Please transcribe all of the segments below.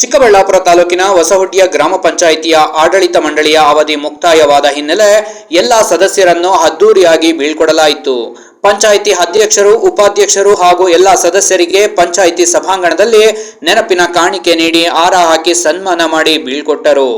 ಚಿಕ್ಕಬಳ್ಳಾಪುರ ತಾಲೂಕಿನ ಹೊಸಹುಡ್ಡಿಯ ಗ್ರಾಮ ಪಂಚಾಯಿತಿಯ ಆಡಳಿತ ಮಂಡಳಿಯ ಅವಧಿ ಮುಕ್ತಾಯವಾದ ಹಿನ್ನೆಲೆ ಎಲ್ಲ ಸದಸ್ಯರನ್ನು ಅದ್ದೂರಿಯಾಗಿ ಬೀಳ್ಕೊಡಲಾಯಿತು. ಪಂಚಾಯಿತಿ ಅಧ್ಯಕ್ಷರು, ಉಪಾಧ್ಯಕ್ಷರು ಹಾಗೂ ಎಲ್ಲ ಸದಸ್ಯರಿಗೆ ಪಂಚಾಯಿತಿ ಸಭಾಂಗಣದಲ್ಲಿ ನೆನಪಿನ ಕಾಣಿಕೆ ನೀಡಿ ಹಾರ ಹಾಕಿ ಸನ್ಮಾನ ಮಾಡಿ ಬೀಳ್ಕೊಟ್ಟರು.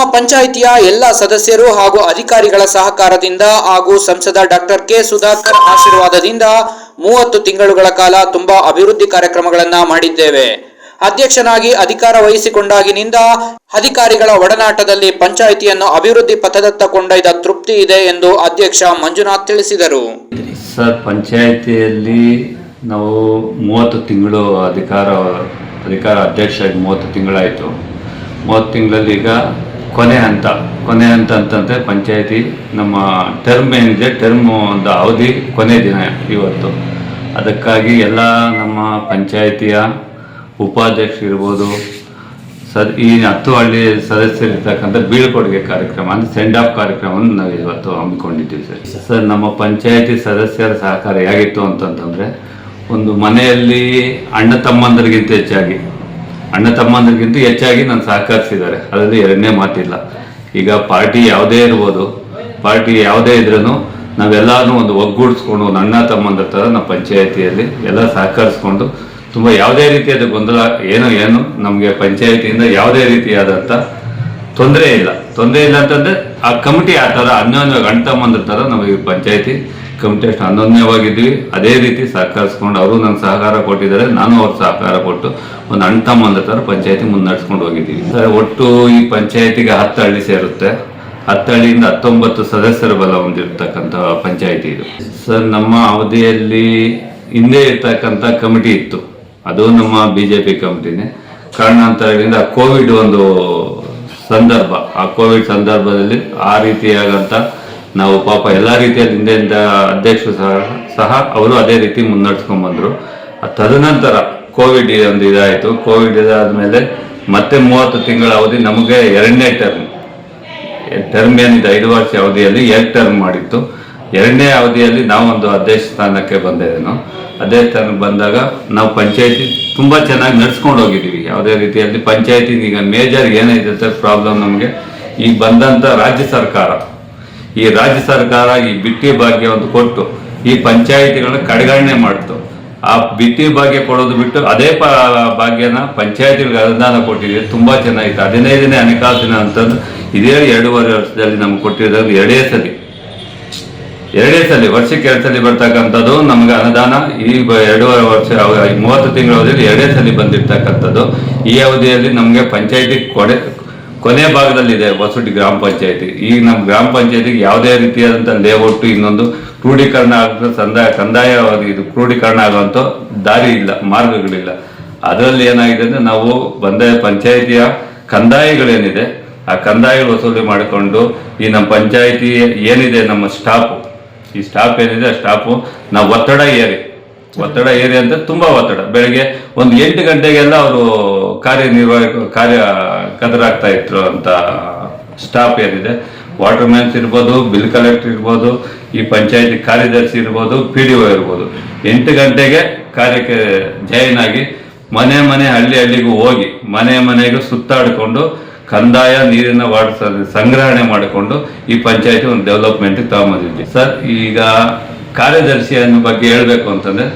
ನಮ್ಮ ಪಂಚಾಯಿತಿಯ ಎಲ್ಲ ಸದಸ್ಯರು ಹಾಗೂ ಅಧಿಕಾರಿಗಳ ಸಹಕಾರದಿಂದ ಹಾಗೂ ಸಂಸದ ಡಾಕ್ಟರ್ ಕೆ ಸುಧಾಕರ್ ಆಶೀರ್ವಾದದಿಂದ ಮೂವತ್ತು ತಿಂಗಳುಗಳ ಕಾಲ ತುಂಬಾ ಅಭಿವೃದ್ಧಿ ಕಾರ್ಯಕ್ರಮಗಳನ್ನ ಮಾಡಿದ್ದೇವೆ. ಅಧ್ಯಕ್ಷನಾಗಿ ಅಧಿಕಾರ ವಹಿಸಿಕೊಂಡಾಗಿನಿಂದ ಅಧಿಕಾರಿಗಳ ಒಡನಾಟದಲ್ಲಿ ಪಂಚಾಯಿತಿಯನ್ನು ಅಭಿವೃದ್ಧಿ ಪಥದತ್ತ ಕೊಂಡೊಯ್ದ ತೃಪ್ತಿ ಇದೆ ಎಂದು ಅಧ್ಯಕ್ಷ ಮಂಜುನಾಥ್ ತಿಳಿಸಿದರು. ಸರ್, ಪಂಚಾಯಿತಿಯಲ್ಲಿ ನಾವು ಮೂವತ್ತು ತಿಂಗಳು ಅಧಿಕಾರ ಅಧಿಕಾರ ಅಧ್ಯಕ್ಷ ಮೂವತ್ತು ತಿಂಗಳಾಯಿತು. ಮೂವತ್ತು ತಿಂಗಳಲ್ಲಿ ಈಗ ಕೊನೆ ಹಂತ ಕೊನೆ ಹಂತ ಅಂತಂದರೆ ಪಂಚಾಯಿತಿ, ನಮ್ಮ ಟರ್ಮ್ ಏನಿದೆ ಟರ್ಮ್ ಒಂದು ಅವಧಿ ಕೊನೆ ದಿನ ಇವತ್ತು. ಅದಕ್ಕಾಗಿ ಎಲ್ಲ ನಮ್ಮ ಪಂಚಾಯಿತಿಯ ಉಪಾಧ್ಯಕ್ಷರಿರ್ಬೋದು ಸದ್ ಈ ಹತ್ತು ಹಳ್ಳಿ ಸದಸ್ಯರಿರ್ತಕ್ಕಂಥ ಬೀಳ್ಕೊಡುಗೆ ಕಾರ್ಯಕ್ರಮ, ಅಂದರೆ ಸೆಂಡ್ ಆಫ್ ಕಾರ್ಯಕ್ರಮವನ್ನು ನಾವು ಇವತ್ತು ಹಮ್ಮಿಕೊಂಡಿದ್ದೀವಿ ಸರ್. ಸರ್, ನಮ್ಮ ಪಂಚಾಯತಿ ಸದಸ್ಯರ ಸಹಕಾರ ಹೇಗಿತ್ತು ಅಂತಂತಂದರೆ, ಒಂದು ಮನೆಯಲ್ಲಿ ಅಣ್ಣ ತಮ್ಮಂದರಿಗಿಂತ ಹೆಚ್ಚಾಗಿ ಅಣ್ಣ ತಮ್ಮಂದ್ರಿಗಿಂತ ಹೆಚ್ಚಾಗಿ ನಾನು ಸಹಕರಿಸಿದ್ದಾರೆ. ಅದರಲ್ಲಿ ಎರಡನೇ ಮಾತಿಲ್ಲ. ಈಗ ಪಾರ್ಟಿ ಯಾವುದೇ ಇರ್ಬೋದು, ಪಾರ್ಟಿ ಯಾವುದೇ ಇದ್ರೂ ನಾವೆಲ್ಲರೂ ಒಂದು ಒಗ್ಗೂಡಿಸ್ಕೊಂಡು ಒಂದು ಅಣ್ಣ ತಮ್ಮಂದ್ರ ಥರ ನಮ್ಮ ಪಂಚಾಯತಿಯಲ್ಲಿ ಎಲ್ಲ ಸಹಕರಿಸ್ಕೊಂಡು ತುಂಬ ಯಾವುದೇ ರೀತಿಯಾದ ಗೊಂದಲ ಏನು ಏನು ನಮಗೆ ಪಂಚಾಯತಿಯಿಂದ ಯಾವುದೇ ರೀತಿಯಾದಂಥ ತೊಂದರೆ ಇಲ್ಲ. ತೊಂದರೆ ಇಲ್ಲ ಅಂತಂದರೆ ಆ ಕಮಿಟಿ ಆ ಥರ ಅನ್ಯೋನ್ಯವಾಗಿ ಅಣ್ಣ ತಮ್ಮಂದ್ರ ಥರ ನಮಗೆ ಪಂಚಾಯತಿ ಕಮಿಟಿ ಅಷ್ಟು ಅನ್ಯೋನ್ಯವಾಗಿದ್ವಿ ಅದೇ ರೀತಿ ಸಹಕರಿಸ್ಕೊಂಡು ಅವರು ನಂಗೆ ಸಹಕಾರ ಕೊಟ್ಟಿದ್ದಾರೆ, ನಾನು ಅವ್ರ ಸಹಕಾರ ಕೊಟ್ಟು ಒಂದು ಅಣ್ಣ ತಮ್ಮಂದ್ರ ಥರ ಪಂಚಾಯತಿ ಮುನ್ನಡೆಸ್ಕೊಂಡು ಹೋಗಿದ್ದೀವಿ. ಸರ್, ಒಟ್ಟು ಈ ಪಂಚಾಯತಿಗೆ ಹತ್ತು ಹಳ್ಳಿ ಸೇರುತ್ತೆ. ಹತ್ತು ಹಳ್ಳಿಯಿಂದ ಹತ್ತೊಂಬತ್ತು ಸದಸ್ಯರ ಬಲ ಹೊಂದಿರತಕ್ಕಂಥ ಪಂಚಾಯತಿ ಇದು. ಸರ್, ನಮ್ಮ ಅವಧಿಯಲ್ಲಿ ಹಿಂದೆ ಇರ್ತಕ್ಕಂಥ ಕಮಿಟಿ ಇತ್ತು. ಅದು ನಮ್ಮ ಬಿ ಜೆ ಪಿ ಕಮಿಟಿನೇ. ಕಾರಣಾಂತರಗಳಿಂದ ಕೋವಿಡ್ ಒಂದು ಸಂದರ್ಭ, ಆ ಕೋವಿಡ್ ಸಂದರ್ಭದಲ್ಲಿ ಆ ರೀತಿಯಾಗಂತ ನಾವು ಪಾಪ ಎಲ್ಲ ರೀತಿಯ ಹಿಂದೆಯಿಂದ ಅಧ್ಯಕ್ಷರು ಸಹ ಸಹ ಅವರು ಅದೇ ರೀತಿ ಮುನ್ನಡೆಸ್ಕೊಂಡ್ ಬಂದರು. ತದನಂತರ ಕೋವಿಡ್ ಒಂದು ಇದಾಯಿತು. ಕೋವಿಡ್ ಇದಾದಮೇಲೆ ಮತ್ತೆ ಮೂವತ್ತು ತಿಂಗಳ ಅವಧಿ ನಮಗೆ ಎರಡನೇ ಟರ್ಮ್ ಟರ್ಮ್ ಏನಿದೆ? ಐದು ವರ್ಷ ಅವಧಿಯಲ್ಲಿ ಎರಡು ಟರ್ಮ್ ಮಾಡಿತ್ತು. ಎರಡನೇ ಅವಧಿಯಲ್ಲಿ ನಾವೊಂದು ಅಧ್ಯಕ್ಷ ಸ್ಥಾನಕ್ಕೆ ಬಂದಿದ್ದೇನು. ಅದೇ ಟರ್ಮ್ ಬಂದಾಗ ನಾವು ಪಂಚಾಯತಿ ತುಂಬ ಚೆನ್ನಾಗಿ ನಡೆಸ್ಕೊಂಡು ಹೋಗಿದ್ದೀವಿ. ಯಾವುದೇ ರೀತಿಯಲ್ಲಿ ಪಂಚಾಯತಿ ಈಗ ಮೇಜರ್ ಏನೈತೆ ಪ್ರಾಬ್ಲಮ್ ನಮಗೆ. ಈಗ ಬಂದಂಥ ರಾಜ್ಯ ಸರ್ಕಾರ. ಈ ರಾಜ್ಯ ಸರ್ಕಾರ ಈ ಬಿಟ್ಟಿ ಭಾಗ್ಯ ಒಂದು ಕೊಟ್ಟು ಈ ಪಂಚಾಯಿತಿಗಳನ್ನ ಕಡೆಗಣನೆ ಮಾಡ್ತು. ಆ ಬಿಟ್ಟಿ ಭಾಗ್ಯ ಕೊಡೋದು ಬಿಟ್ಟು ಅದೇ ಭಾಗ್ಯನ ಪಂಚಾಯತಿಗಳಿಗೆ ಅನುದಾನ ಕೊಟ್ಟಿದೆ ತುಂಬಾ ಚೆನ್ನಾಗಿತ್ತು. ಹದಿನೈದನೇ ಹಣಕಾಸಿನ ಅಂತಂದು ಇದೇ ಎರಡೂವರೆ ವರ್ಷದಲ್ಲಿ ನಮ್ಗೆ ಕೊಟ್ಟಿರೋದು ಎರಡೇ ಸಲಿ. ಎರಡೇ ಸಲಿ, ವರ್ಷಕ್ಕೆ ಎರಡು ಸಲ ಬರ್ತಕ್ಕಂಥದ್ದು ನಮ್ಗೆ ಅನುದಾನ. ಈ ಎರಡೂವರೆ ವರ್ಷ ಮೂವತ್ತು ತಿಂಗಳ ಅವಧಿಯಲ್ಲಿ ಎರಡೇ ಸಲ ಬಂದಿರ್ತಕ್ಕಂಥದ್ದು. ಈ ಅವಧಿಯಲ್ಲಿ ನಮಗೆ ಪಂಚಾಯತಿ ಕೊಡೆ ಕೊನೆ ಭಾಗದಲ್ಲಿದೆ ಹೊಸಟಿ ಗ್ರಾಮ ಪಂಚಾಯತಿ. ಈಗ ನಮ್ಮ ಗ್ರಾಮ ಪಂಚಾಯತಿಗೆ ಯಾವುದೇ ರೀತಿಯಾದಂಥ ಲೇಔಟ್ ಇನ್ನೊಂದು ಕ್ರೋಢೀಕರಣ ಆಗುವಂಥ ಸಂದಾಯ, ಕಂದಾಯ ಇದು ಕ್ರೋಢೀಕರಣ ಆಗುವಂಥ ದಾರಿ ಇಲ್ಲ, ಮಾರ್ಗಗಳಿಲ್ಲ. ಅದರಲ್ಲಿ ಏನಾಗಿದೆ ಅಂದರೆ ನಾವು ಬಂದ ಪಂಚಾಯಿತಿಯ ಕಂದಾಯಗಳೇನಿದೆ, ಆ ಕಂದಾಯ ವಸೂಲಿ ಮಾಡಿಕೊಂಡು ಈ ನಮ್ಮ ಪಂಚಾಯಿತಿ ಏನಿದೆ ನಮ್ಮ ಸ್ಟಾಫು, ಈ ಸ್ಟಾಫ್ ಏನಿದೆ ಆ ಸ್ಟಾಫು ನಾವು ಒತ್ತಡ ಏರಿ ಒತ್ತಡ. ಏರಿ ಅಂತ ತುಂಬಾ ಒತ್ತಡ. ಬೆಳಿಗ್ಗೆ ಒಂದು ಎಂಟು ಗಂಟೆಗೆಲ್ಲ ಅವರು ಕಾರ್ಯನಿರ್ವಾಹಕ, ಕಾರ್ಯ ಕದರಾಗ್ತಾ ಇದ್ರು ಅಂತ ಸ್ಟಾಫ್ ಏನಿದೆ ವಾಟರ್ ಮ್ಯಾನ್ಸ್ ಇರ್ಬೋದು ಬಿಲ್ ಕಲೆಕ್ಟರ್ ಇರ್ಬೋದು, ಈ ಪಂಚಾಯತಿ ಕಾರ್ಯದರ್ಶಿ ಇರ್ಬೋದು ಪಿ ಡಿ ಒ ಇರ್ಬೋದು. ಎಂಟು ಗಂಟೆಗೆ ಕಾರ್ಯಕ್ಕೆ ಜಾಯಿನ್ ಆಗಿ ಮನೆ ಮನೆ ಹಳ್ಳಿ ಹಳ್ಳಿಗೂ ಹೋಗಿ ಮನೆ ಮನೆಗೂ ಸುತ್ತಾಡಿಕೊಂಡು ಕಂದಾಯ ನೀರಿನ ವಾಟರ್ ಸಂಗ್ರಹಣೆ ಮಾಡಿಕೊಂಡು ಈ ಪಂಚಾಯತಿ ಒಂದು ಡೆವಲಪ್ಮೆಂಟ್ ತಗೊಂಬಂದಿದ್ವಿ ಸರ್, ಈಗ ಕಾರ್ಯದರ್ಶಿಯನ್ನು ಬಗ್ಗೆ ಹೇಳಬೇಕು ಅಂತಂದ್ರೆ,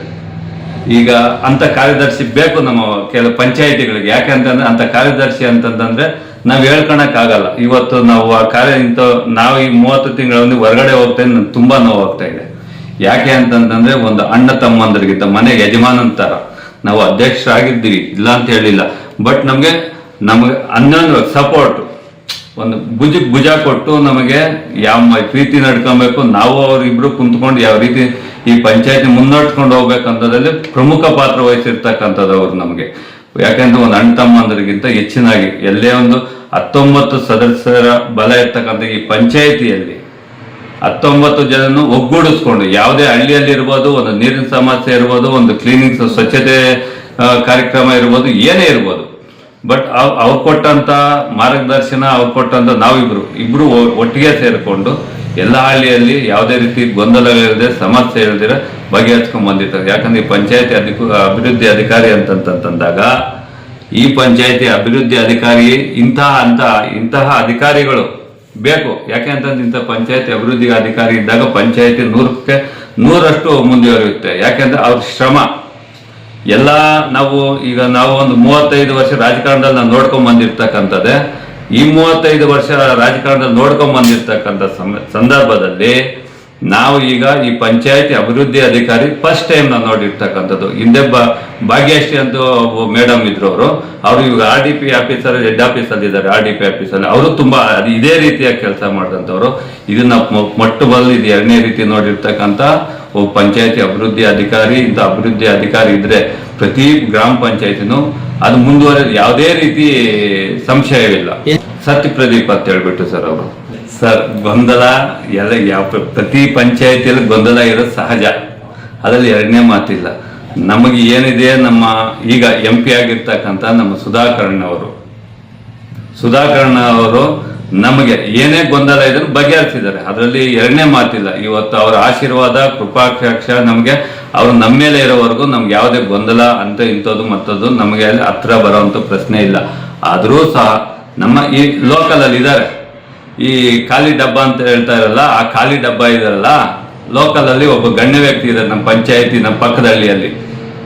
ಈಗ ಅಂತ ಕಾರ್ಯದರ್ಶಿ ಬೇಕು ನಮ್ಮ ಕೆಲವು ಪಂಚಾಯಿತಿಗಳಿಗೆ. ಯಾಕೆಂತಂದ್ರೆ ಅಂತ ಕಾರ್ಯದರ್ಶಿ ಅಂತಂತಂದರೆ ನಾವು ಹೇಳ್ಕೊಳಕ್ ಆಗಲ್ಲ ಇವತ್ತು ನಾವು ಆ ಕಾರ್ಯ ಇಂಥ ನಾವು ಈ ಮೂವತ್ತು ತಿಂಗಳಲ್ಲಿ ಹೊರಗಡೆ ಹೋಗ್ತೇನೆ ನನ್ಗೆ ತುಂಬಾ ನೋವಾಗ್ತಾ ಇದೆ. ಯಾಕೆ ಅಂತಂತಂದರೆ ಒಂದು ಅಣ್ಣ ತಮ್ಮಂದರಿಗಿಂತ ಮನೆಗೆ ಯಜಮಾನ ಅಂತಾರ ನಾವು ಅಧ್ಯಕ್ಷರಾಗಿದ್ದೀವಿ, ಇಲ್ಲ ಅಂತ ಹೇಳಿಲ್ಲ. ಬಟ್ ನಮಗೆ ನಮಗೆ ಅನ್ನೊಂದು ಸಪೋರ್ಟ್ ಒಂದು ಭುಜಕ್ಕೆ ಭುಜ ಕೊಟ್ಟು ನಮಗೆ ಯಾವ ಪ್ರೀತಿ ನಡ್ಕೊಬೇಕು, ನಾವು ಅವರಿಬ್ರು ಕುಂತ್ಕೊಂಡು ಯಾವ ರೀತಿ ಈ ಪಂಚಾಯತಿ ಮುನ್ನಡ್ಸ್ಕೊಂಡು ಹೋಗ್ಬೇಕಂತದಲ್ಲಿ ಪ್ರಮುಖ ಪಾತ್ರ ವಹಿಸಿರ್ತಕ್ಕಂಥದ್ದು ಅವ್ರು ನಮಗೆ. ಯಾಕಂದ್ರೆ ಒಂದು ಅಣ್ಣ ತಮ್ಮಂದರಿಗಿಂತ ಹೆಚ್ಚಿನಾಗಿ ಎಲ್ಲೇ ಒಂದು ಹತ್ತೊಂಬತ್ತು ಸದಸ್ಯರ ಬಲ ಇರ್ತಕ್ಕಂಥ ಈ ಪಂಚಾಯಿತಿಯಲ್ಲಿ ಹತ್ತೊಂಬತ್ತು ಜನನು ಒಗ್ಗೂಡಿಸ್ಕೊಂಡು, ಯಾವುದೇ ಹಳ್ಳಿಯಲ್ಲಿ ಇರ್ಬೋದು, ಒಂದು ನೀರಿನ ಸಮಸ್ಯೆ ಇರ್ಬೋದು, ಒಂದು ಕ್ಲೀನಿಂಗ್ ಸ್ವಚ್ಛತೆ ಕಾರ್ಯಕ್ರಮ ಇರ್ಬೋದು, ಏನೇ ಇರ್ಬೋದು ಬಟ್ ಅವ್ರು ಕೊಟ್ಟಂತ ಮಾರ್ಗದರ್ಶನ, ಅವ್ರು ಕೊಟ್ಟಂತ ನಾವಿಬ್ರು, ಇಬ್ರು ಒಟ್ಟಿಗೆ ಸೇರಿಕೊಂಡು ಎಲ್ಲ ಹಳ್ಳಿಯಲ್ಲಿ ಯಾವುದೇ ರೀತಿ ಗೊಂದಲಗಳಿಲ್ಲದೆ ಸಮಸ್ಯೆ ಇಲ್ಲದಿರ ಬಗೆಹರಿಸ್ಕೊಂಡ್ ಬಂದಿರ್ತಾರೆ ಯಾಕಂದ್ರೆ ಈ ಪಂಚಾಯತಿ ಅಧಿಕ, ಅಭಿವೃದ್ಧಿ ಅಧಿಕಾರಿ ಅಂತಂತಂದಾಗ ಈ ಪಂಚಾಯತಿ ಅಭಿವೃದ್ಧಿ ಅಧಿಕಾರಿ ಇಂತಹ ಅಂತ ಇಂತಹ ಅಧಿಕಾರಿಗಳು ಬೇಕು. ಯಾಕೆ ಅಂತಂದ್ರೆ ಇಂಥ ಪಂಚಾಯತಿ ಅಭಿವೃದ್ಧಿ ಅಧಿಕಾರಿ ಇದ್ದಾಗ ಪಂಚಾಯತಿ ನೂರಕ್ಕೆ ನೂರಷ್ಟು ಮುಂದುವರಿಯುತ್ತೆ. ಯಾಕೆಂದ್ರೆ ಅವ್ರ ಶ್ರಮ. ಎಲ್ಲ ನಾವು ಈಗ ನಾವು ಒಂದು ಮೂವತ್ತೈದು ವರ್ಷ ರಾಜಕಾರಣದಲ್ಲಿ ನಾವು ನೋಡ್ಕೊಂಡ್ ಬಂದಿರ್ತಕ್ಕಂಥದ್ದೇ, ಈ ಮೂವತ್ತೈದು ವರ್ಷ ರಾಜಕಾರಣದಲ್ಲಿ ನೋಡ್ಕೊಂಡ್ ಬಂದಿರ್ತಕ್ಕಂಥ ಸಂದರ್ಭದಲ್ಲಿ ನಾವು ಈಗ ಈ ಪಂಚಾಯತಿ ಅಭಿವೃದ್ಧಿ ಅಧಿಕಾರಿ ಫಸ್ಟ್ ಟೈಮ್ ನಾವು ನೋಡಿರ್ತಕ್ಕಂಥದ್ದು. ಹಿಂದೆ ಭಾಗ್ಯಶ್ರೀ ಅಂತ ಮೇಡಮ್ ಇದ್ರು ಅವರು ಅವರು ಇವಾಗ R D P officer head ಆಫೀಸಲ್ಲಿ ಇದ್ದಾರೆ ಆರ್ ಡಿ ಪಿ ಆಫೀಸಲ್ಲಿ ಅವರು ತುಂಬಾ ಅದು ಇದೇ ರೀತಿಯ ಕೆಲಸ ಮಾಡಿದಂಥವ್ರು. ಇದನ್ನ ಮೊಟ್ಟು ಮೊಟ್ಟ ಮೊದಲು ಇದು ಎರಡನೇ ರೀತಿ ನೋಡಿರ್ತಕ್ಕಂಥ ಒಬ್ಬ ಪಂಚಾಯತಿ ಅಭಿವೃದ್ಧಿ ಅಧಿಕಾರಿ ಇಂಥ ಅಭಿವೃದ್ಧಿ ಅಧಿಕಾರಿ ಇದ್ರೆ ಪ್ರತಿ ಗ್ರಾಮ ಪಂಚಾಯತಿನೂ ಅದು ಮುಂದುವರೆದ ಯಾವುದೇ ರೀತಿ ಸಂಶಯವಿಲ್ಲ. ಸತ್ಯ ಪ್ರದೀಪ್ ಅಂತ ಹೇಳ್ಬಿಟ್ಟು ಸರ್ ಅವರು. ಸರ್, ಗೊಂದಲ ಎಲ್ಲ ಯಾವ ಪ್ರತಿ ಪಂಚಾಯತಿಯಲ್ಲಿ ಗೊಂದಲ ಇರೋದು ಸಹಜ. ಅದರಲ್ಲಿ ಎರಡನೇ ಮಾತಿಲ್ಲ. ನಮಗೆ ಏನಿದೆ ನಮ್ಮ ಈಗ ಎಂ ಪಿ ಆಗಿರ್ತಕ್ಕಂಥ ನಮ್ಮ ಸುಧಾಕರ್ಣ ಅವರು. ಸುಧಾಕರ್ಣ ಅವರು ನಮಗೆ ಏನೇ ಗೊಂದಲ ಇದ್ರು ಬಗೆಹರಿಸಿದ್ದಾರೆ. ಅದರಲ್ಲಿ ಎರಡನೇ ಮಾತಿಲ್ಲ. ಇವತ್ತು ಅವರ ಆಶೀರ್ವಾದ ಕೃಪಾಕ್ಷ ನಮಗೆ, ಅವರು ನಮ್ಮ ಮೇಲೆ ಇರೋವರೆಗೂ ನಮ್ಗೆ ಯಾವುದೇ ಗೊಂದಲ ಅಂತ ಇಂಥದ್ದು ಮತ್ತದ್ದು ನಮಗೆ ಅಲ್ಲಿ ಹತ್ರ ಬರೋವಂಥ ಪ್ರಶ್ನೆ ಇಲ್ಲ. ಆದರೂ ಸಹ ನಮ್ಮ ಈ ಲೋಕಲಲ್ಲಿ ಇದ್ದಾರೆ. ಈ ಖಾಲಿ ಡಬ್ಬ ಅಂತ ಹೇಳ್ತಾ ಇರಲ್ಲ, ಆ ಖಾಲಿ ಡಬ್ಬ ಇದಾರಲ್ಲ ಲೋಕಲಲ್ಲಿ ಒಬ್ಬ ಗಣ್ಯ ವ್ಯಕ್ತಿ ಇದ್ದಾರೆ ನಮ್ಮ ಪಂಚಾಯತಿ, ನಮ್ಮ ಪಕ್ಕದ ಹಳ್ಳಿಯಲ್ಲಿ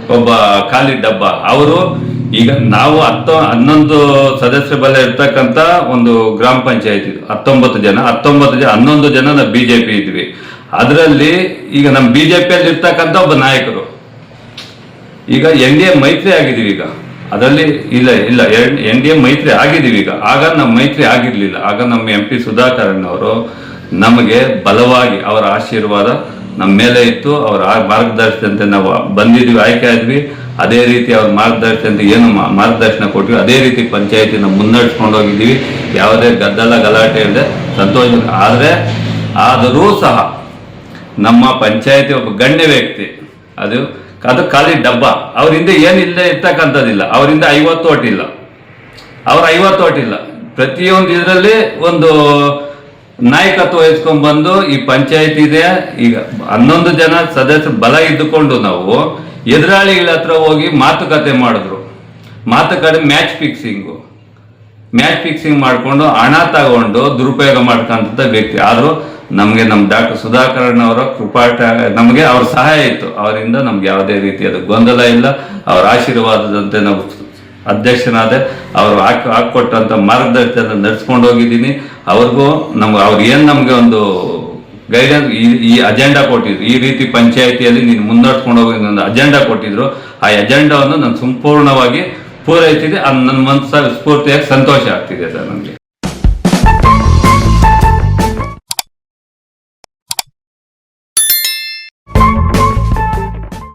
ಒಬ್ಬ ಖಾಲಿ ಡಬ್ಬ. ಅವರು ಈಗ ನಾವು ಹತ್ತೊ, ಹನ್ನೊಂದು ಸದಸ್ಯ ಬಲ ಇರ್ತಕ್ಕಂಥ ಒಂದು ಗ್ರಾಮ ಪಂಚಾಯತ್ ಇದು, ಹತ್ತೊಂಬತ್ತು ಜನ. ಹತ್ತೊಂಬತ್ತು ಜನ ಹನ್ನೊಂದು ಜನ ನಾವು ಬಿಜೆಪಿ ಇದ್ವಿ. ಅದರಲ್ಲಿ ಈಗ ನಮ್ಮ ಬಿಜೆಪಿಯಲ್ಲಿ ಇರ್ತಕ್ಕಂಥ ಒಬ್ಬ ನಾಯಕರು. ಈಗ ಎನ್ ಡಿ ಎ ಮೈತ್ರಿ ಆಗಿದ್ದೀವಿ ಈಗ. ಅದರಲ್ಲಿ ಇಲ್ಲ ಇಲ್ಲ, ಎನ್ ಡಿ ಎ ಮೈತ್ರಿ ಆಗಿದ್ದೀವಿ ಈಗ. ಆಗ ನಮ್ಮ ಮೈತ್ರಿ ಆಗಿರಲಿಲ್ಲ. ಆಗ ನಮ್ಮ ಎಂ ಪಿ ಸುಧಾಕರನ್ ಅವರು ನಮಗೆ ಬಲವಾಗಿ ಅವರ ಆಶೀರ್ವಾದ ನಮ್ಮ ಮೇಲೆ ಇತ್ತು. ಅವರ ಮಾರ್ಗದರ್ಶನಂತೆ ನಾವು ಬಂದಿದ್ವಿ ಆಯ್ಕೆ ಆದ್ವಿ. ಅದೇ ರೀತಿ ಅವ್ರ ಮಾರ್ಗದರ್ಶನ ಏನು ಮಾರ್ಗದರ್ಶನ ಕೊಟ್ಟಿವಿ ಅದೇ ರೀತಿ ಪಂಚಾಯತಿನ ಮುನ್ನಡೆಸ್ಕೊಂಡು ಹೋಗಿದ್ದೀವಿ. ಯಾವುದೇ ಗದ್ದಲ ಗಲಾಟೆ ಇಲ್ಲದೆ ಸಂತೋಷ ಆದರೆ, ಆದರೂ ಸಹ ನಮ್ಮ ಪಂಚಾಯತಿ ಒಬ್ಬ ಗಣ್ಯ ವ್ಯಕ್ತಿ, ಅದು ಅದು ಖಾಲಿ ಡಬ್ಬ. ಅವರಿಂದ ಏನಿಲ್ಲ ಇರ್ತಕ್ಕಂಥದ್ದಿಲ್ಲ. ಅವರಿಂದ ಐವತ್ತು ಓಟಿಲ್ಲ ಅವ್ರ ಐವತ್ತು ಓಟಿಲ್ಲ ಪ್ರತಿಯೊಂದು ಇದರಲ್ಲಿ ಒಂದು ನಾಯಕತ್ವ ವಹಿಸ್ಕೊಂಡ್ಬಂದು ಈ ಪಂಚಾಯತ್ ಇದೆ. ಈಗ ಹನ್ನೊಂದು ಜನ ಸದಸ್ಯರು ಬಲ ಇದ್ದುಕೊಂಡು ನಾವು ಎದುರಾಳಿಗಳ ಹತ್ರ ಹೋಗಿ ಮಾತುಕತೆ ಮಾಡಿದ್ರು. ಮಾತುಕತೆ ಮ್ಯಾಚ್ ಫಿಕ್ಸಿಂಗು ಮ್ಯಾಚ್ ಫಿಕ್ಸಿಂಗ್ ಮಾಡಿಕೊಂಡು ಹಣ ತಗೊಂಡು ದುರುಪಯೋಗ ಮಾಡ್ಕೊಂತ ವ್ಯಕ್ತಿ. ಆದರೂ ನಮಗೆ ನಮ್ಮ ಡಾಕ್ಟರ್ ಸುಧಾಕರನ್ ಅವರ ಕೃಪಾಟ ನಮಗೆ ಅವ್ರ ಸಹಾಯ ಇತ್ತು. ಅವರಿಂದ ನಮ್ಗೆ ಯಾವುದೇ ರೀತಿಯಾದ ಗೊಂದಲ ಇಲ್ಲ. ಅವರ ಆಶೀರ್ವಾದದಂತೆ ನಾವು ಅಧ್ಯಕ್ಷನಾದ ಅವರು ಹಾಕಿ ಹಾಕ್ಕೊಟ್ಟಂಥ ಮಾರ್ಗದರ್ಶನ ನಡೆಸ್ಕೊಂಡು ಹೋಗಿದ್ದೀನಿ ಅವ್ರಿಗೂ ನಮ್ಗೆ, ಅವ್ರು ಏನು ನಮಗೆ ಒಂದು ಗೈಡೆನ್ಸ್ ಈ ಅಜೆಂಡಾ ಕೊಟ್ಟಿದ್ರು. ಈ ರೀತಿ ಪಂಚಾಯಿತಿಯಲ್ಲಿ ನೀನು ಮುನ್ನಡೆಸ್ಕೊಂಡು ಹೋಗಿ ನನ್ನ ಅಜೆಂಡಾ ಕೊಟ್ಟಿದ್ರು. ಆ ಅಜೆಂಡಾವನ್ನು ನಾನು ಸಂಪೂರ್ಣವಾಗಿ ಪೂರೈಸಿದೆ. ಅದು ನನ್ನ ಮನಸ್ಸಾಗಿ ಸ್ಫೂರ್ತಿಯಾಗಿ ಸಂತೋಷ ಆಗ್ತಿದೆ ಸರ್ ನನಗೆ